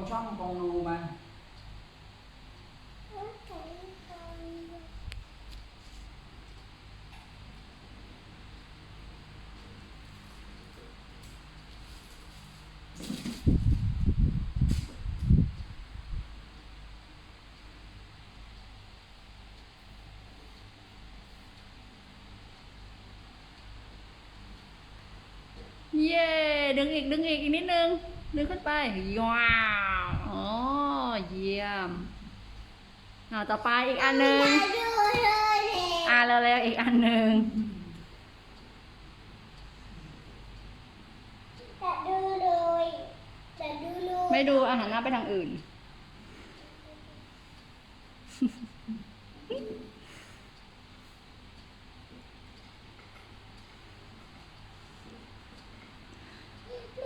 รงช่องตรงรูมันเย้ ดึงอีก ดึงอีก อีกนิดนึง ดึงขึ้นไป ว้าว เยี่ยมอ่าต่อไปอีกอันหนึ่งอ่าเร็วๆอีกอันหนึ่งจะดูเลยจะดูเลยไม่ดูอาหารหน้าไปทางอื่น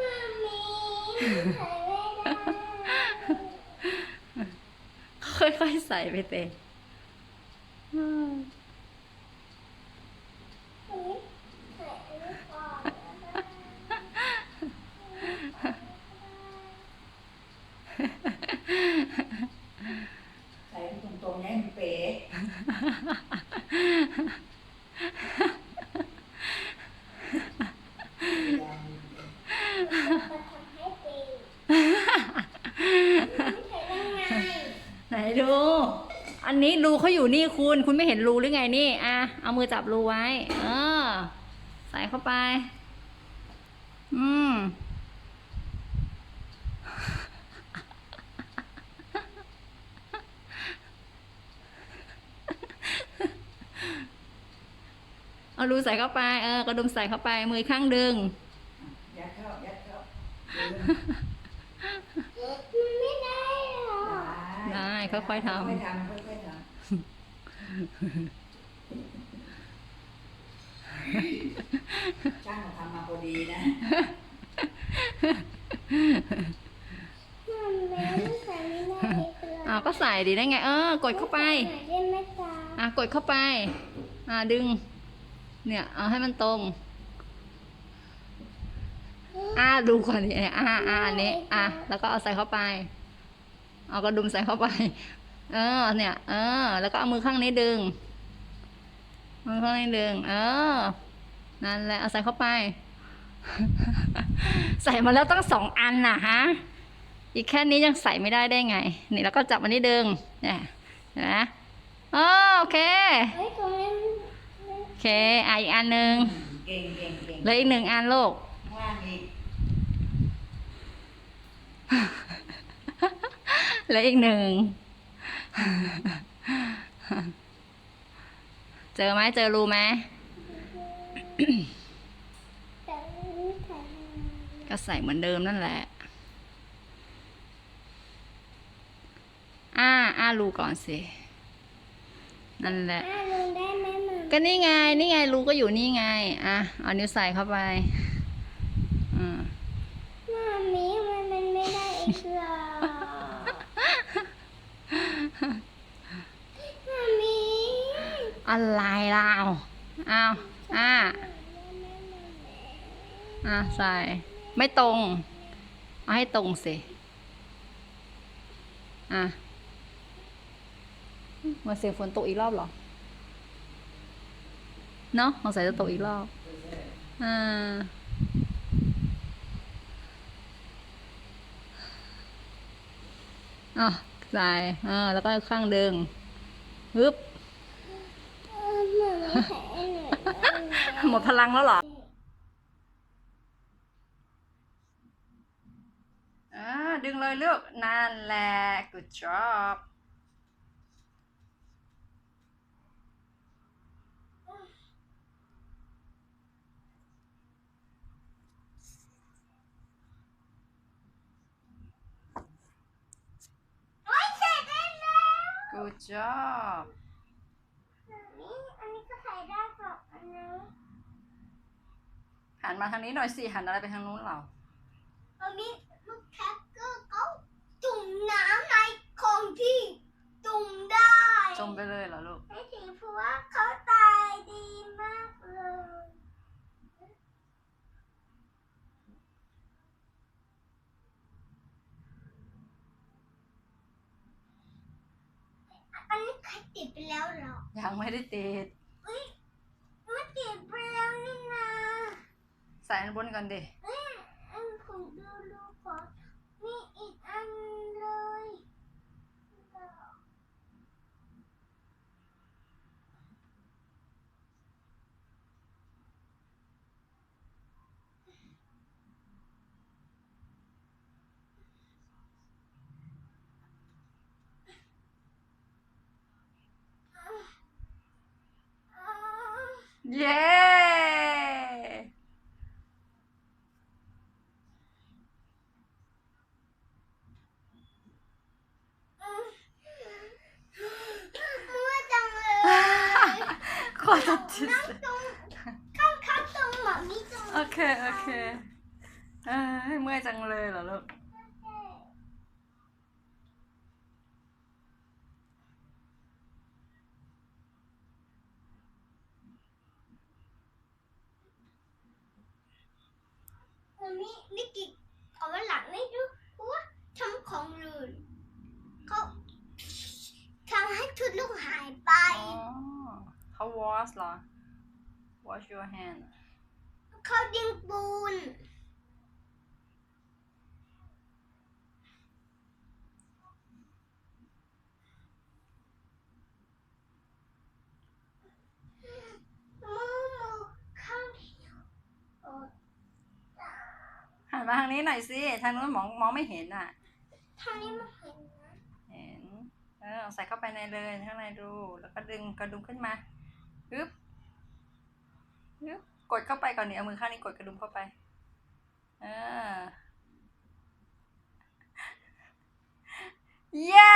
มามีถ่ายไม่ได้ ค่อยใส่ไปเตะอืม ถ่ายไม่พอ ใส่ตรงตรงๆให้มันเป๋ จะทำให้ปีถ่ายได้ไง ไหน ดู อันนี้รูเขาอยู่นี่คุณ คุณไม่เห็นรูหรือไงนี่ อะ เอามือจับรูไว้ เออ ใส่เข้าไป อืม เอารูใส่เข้าไป เออกระดุมใส่เข้าไป มือข้างดึง ยัดเข้ายัดเข้า มันไม่ได้หรอ ได้ ค่อยๆทำ ค่อยๆทำค่อยๆทำช่างทำมาพอดีนะมันไม่ใส่ไม่ได้เลยอ่าก็ใส่ดีได้ไง เออ กดเข้าไปได้ไหมจ๊ะอะกดเข้าไป อ่าดึง เนี่ยเอาให้มันตรงอ่าดูก่อนดิเนี่ยอ่าอ่าอันนี้อะแล้วก็เอาใส่เข้าไป เอากระดุมใส่เข้าไป เออ เนี่ย เออ แล้วก็เอามือข้างนี้ดึง มือข้างนี้ดึง เออ นั่นแหละ เอาใส่เข้าไป ใส่มาแล้วตั้งสองอันน่ะฮะ อีกแค่นี้ยังใส่ไม่ได้ได้ไง นี่แล้วก็จับอันนี้ดึง เนี่ยนไหมอ๋อโอเค โอเคอะอีกอันหนึ่งเหลืออีกหนึ่งอันลูกข้างล่างอีก เหลืออีกหนึ่ง เจอไหมเจอรูไหมแต่ไม่ถ่ายก็ใส่เหมือนเดิมนั่นแหละ อ้า อ้ารูก่อนสิ นั่นแหละอ่าลงได้ไหมหมาก็นี่ไง นี่ไงรูก็อยู่นี่ไง อะ เอานิ้วใส่เข้าไป อืม มามีมันมันไม่ได้อีกหรอมามี อะไรล่ะเอาเอาอ่าอะใส่ ไม่ตรง เอาให้ตรงสิ อะมาเสียงฝนตกอีกรอบหรอ เนาะสงสัยจะตกอีกรอบ อ่าอะใส่เออแล้วก็ข้างดึงฮึบ เออหมามีถ่ายให้หนูได้ไหมดพลังแล้วเหรออ่าดึงเลยลูกนั่นแหละ good job โอ๊ยเสร็จแล้ว good job นมาทางนี้หน่อยสิหันอะไรไปทางนู้นเราอนนี้ลูกแท็กเกอร์เขาจุ่มน้ำในของที่จุ่มได้จมไปเลยเหรอลูกไม่ถึงเพราะว่าเขาตายดีมากเลยอันนี้ใครติดไปแล้วเหรอ ยังไม่ได้ติด ใส่อันบนก่อนดิอันผมดูดูก่อนมีอีกอันเลย เย้ เมื่อจังเลย ขอจะจิสตรงข้างข้างๆตรงหมามีตรงโอเค โอเคเอ้ยเมื่อยจังเลยเหรอลูกวันนี้นิกิเอาไว้หลังไม่ดูเพราะว่าทำของลืนเขาทำให้ชุดลูกหายไป อ๋อเขา wash เหรอ wash your hand เขาดิงปูนมูมูข้างเออหันมาทางนี้หน่อยสิ ทางนู้นมองมองไม่เห็นอะ ทางนี้มันเห็นนะ เห็น เออ ใส่เข้าไปในเลยข้างในดู แล้วก็ดึงกระดุมขึ้นมาึบึบกดเข้าไปก่อนนี่เอามือข้างนี้กดกระดุมเข้าไปเออเย้